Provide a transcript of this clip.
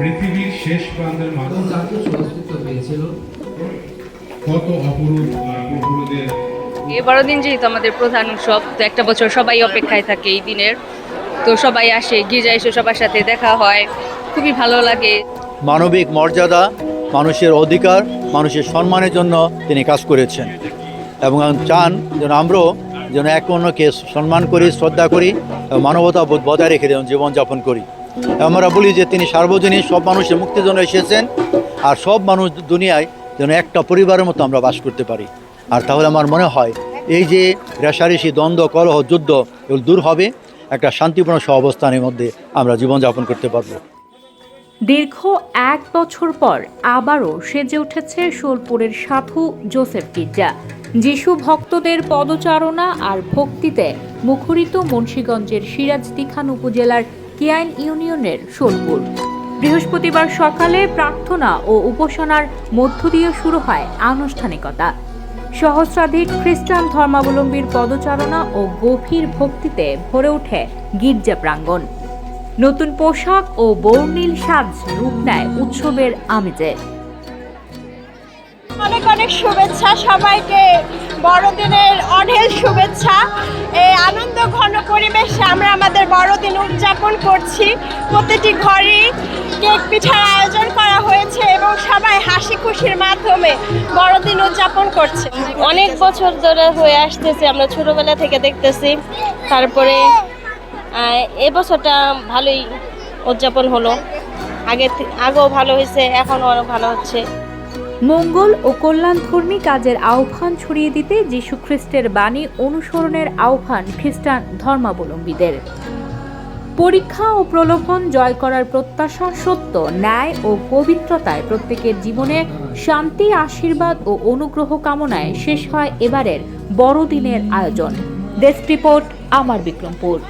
পৃথিবীর শেষ প্রান্তের মানুষ। জাতীয় পেয়েছিল। কত অপরূপ প্রভুদের বড়দিন যেহেতু আমাদের প্রধান উৎসব তো একটা বছর সবাই অপেক্ষায় থাকে এই দিনের। তো সবাই আসে গির্জা এসে সবার সাথে দেখা হয়। খুবই ভালো লাগে। মানবিক মর্যাদা মানুষের অধিকার মানুষের সম্মানের জন্য তিনি কাজ করেছেন। এবং চান যেন আমরাও যেন এক অন্যকে সম্মান করি শ্রদ্ধা করি এবং মানবতা বোধ বজায় রেখে যেন জীবনযাপন করি। আমরা বলি যে তিনি সার্বজনীন, সব মানুষের মুক্তির জন্য এসেছেন আর সব মানুষ দুনিয়ায় যেন একটা পরিবারের মতো আমরা বাস করতে পারি। আর তাহলে আমার মনে হয় এই যে রেশারেশি, দ্বন্দ্ব, কলহ, যুদ্ধ এগুলো দূর হবে, একটা শান্তিপূর্ণ সহাবস্থানের মধ্যে আমরা জীবনযাপন করতে পারব। দীর্ঘ এক বছর পর আবারও সেজে উঠেছে সোলপুরের সাধু জোসেফ গির্জা। যিশু ভক্তদের পদচারণা আর ভক্তিতে মুখরিত মুন্সীগঞ্জের সিরাজদিখান উপজেলার কিয়াইন ইউনিয়নের সোলপুর বৃহস্পতিবার সকালে প্রার্থনা ও উপাসনার মধ্য দিয়ে শুরু হয় আনুষ্ঠানিকতা। সহস্রাধিক খ্রিস্টান ধর্মাবলম্বীর পদচারণা ও গভীর ভক্তিতে ভরে ওঠে গির্জা প্রাঙ্গণ। নতুন পোশাক ও বর্ণিল সাজ রূপ নেয় উৎসবের আমেজে। অনেক অনেক শুভেচ্ছা সবাইকে। বড়দিনের অঢেল শুভেচ্ছা। এই আনন্দ ঘন পরিবেশে আমরা আমাদের বড়দিন উদযাপন করছি। প্রতিটি ঘরেই কেক পিঠার আয়োজন করা হয়েছে এবং সবাই হাসি খুশির মাধ্যমে বড়দিন উদযাপন করছে। অনেক বছর ধরে হয়ে আসতেছে, আমরা ছোটবেলা থেকে দেখতেছি। তারপরে এবছরটা ভালোই উদযাপন হলো। আগে আগেও ভালো হয়েছে, এখনও অনেক ভালো হচ্ছে। মঙ্গল ও কল্যাণধর্মী কাজের আহ্বান ছড়িয়ে দিতে যীশুখ্রিস্টের বাণী অনুসরণের আহ্বান খ্রিস্টান ধর্মাবলম্বীদের। পরীক্ষা ও প্রলোভন জয় করার প্রত্যাশা সত্য, ন্যায় ও পবিত্রতায় প্রত্যেকের জীবনে শান্তি, আশীর্বাদ ও অনুগ্রহ কামনায় শেষ হয় এবারের বড়দিনের আয়োজন। ডেস্ক রিপোর্ট, আমার বিক্রমপুর।